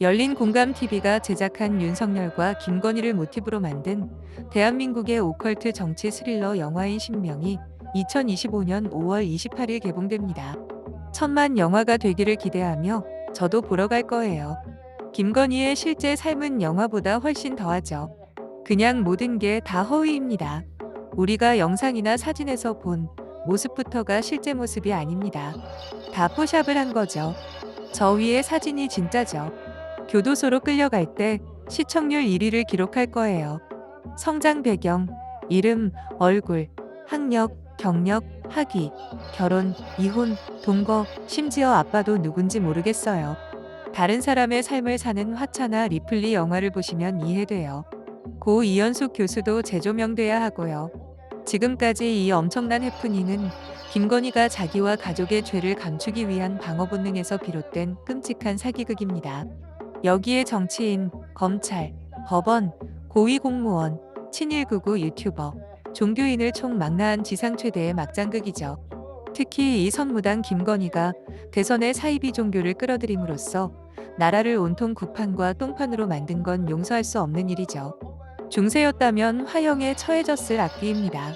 열린 공감 TV가 제작한 윤석열과 김건희를 모티브로 만든 대한민국의 오컬트 정치 스릴러 영화인 신명이 2025년 5월 28일 개봉됩니다. 천만 영화가 되기를 기대하며 저도 보러 갈 거예요. 김건희의 실제 삶은 영화보다 훨씬 더하죠. 그냥 모든 게 다 허위입니다. 우리가 영상이나 사진에서 본 모습부터가 실제 모습이 아닙니다. 다 포샵을 한 거죠. 저 위에 사진이 진짜죠. 교도소로 끌려갈 때 시청률 1위를 기록할 거예요. 성장 배경, 이름, 얼굴, 학력, 경력, 학위, 결혼, 이혼, 동거, 심지어 아빠도 누군지 모르겠어요. 다른 사람의 삶을 사는 화차나 리플리 영화를 보시면 이해돼요. 고 이연숙 교수도 재조명돼야 하고요. 지금까지 이 엄청난 해프닝은 김건희가 자기와 가족의 죄를 감추기 위한 방어 본능에서 비롯된 끔찍한 사기극입니다. 여기에 정치인, 검찰, 법원, 고위공무원, 친일구구 유튜버, 종교인을 총 망라한 지상 최대의 막장극이죠. 특히 이 선무당 김건희가 대선의 사이비 종교를 끌어들임으로써 나라를 온통 구판과 똥판으로 만든 건 용서할 수 없는 일이죠. 중세였다면 화형에 처해졌을 악기입니다.